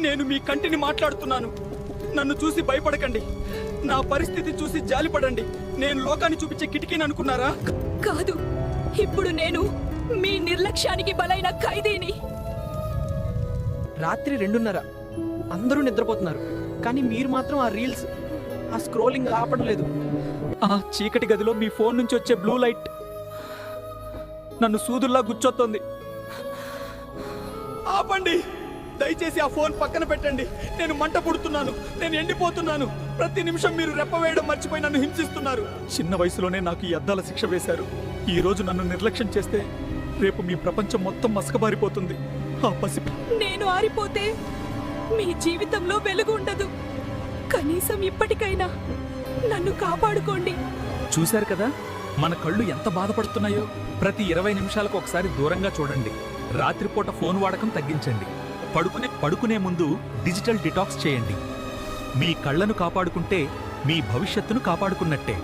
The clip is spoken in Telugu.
నేను మీ కంటిని మాట్లాడుతున్నాను. నన్ను చూసి భయపడకండి. నా పరిస్థితి చూసి జాలిపడండి. నేను లోకాన్ని చూపించే కిటికీని అనుకున్నారా? కాదు. ఇప్పుడు నేను మీ నిర్లక్ష్యానికి బలైన ఖైదీని. రాత్రి రెండున్నర. అందరూ నిద్రపోతున్నారు. కానీ మీరు మాత్రం ఆ రీల్స్ ఆ స్క్రోలింగ్ ఆపడం లేదు. ఆ చీకటి గదిలో మీ ఫోన్ నుంచి వచ్చే బ్లూ లైట్ నన్ను సూదుల్లా గుచ్చొస్తుంది ఆపండి! దయచేసి ఆ ఫోన్ పక్కన పెట్టండి. నేను మంట పుడుతున్నాను నేను ఎండిపోతున్నాను. ప్రతి నిమిషం మీరు రెప్పవేయడం మర్చిపోయి నన్ను హింసిస్తున్నారు. చిన్న వయసులోనే నాకు ఈ అద్దాల శిక్ష వేశారు. ఈ రోజు నన్ను నిర్లక్ష్యం చేస్తే రేపు మీ ప్రపంచం మొత్తం మసకబారిపోతుంది. ఆ పసి నేను ఆరిపోతే మీ జీవితంలో వెలుగు ఉండదు. కనీసం ఇప్పటికైనా నన్ను కాపాడుకోండి. చూశారు కదా? మన కళ్ళు ఎంత బాధపడుతున్నాయో? ప్రతి ఇరవై నిమిషాలకు ఒకసారి దూరంగా చూడండి. రాత్రిపూట ఫోన్ వాడకం తగ్గించండి. పడుకునే పడుకునే ముందు డిజిటల్ డిటాక్స్ చేయండి. మీ కళ్ళను కాపాడుకుంటే మీ భవిష్యత్తును కాపాడుకున్నట్టే.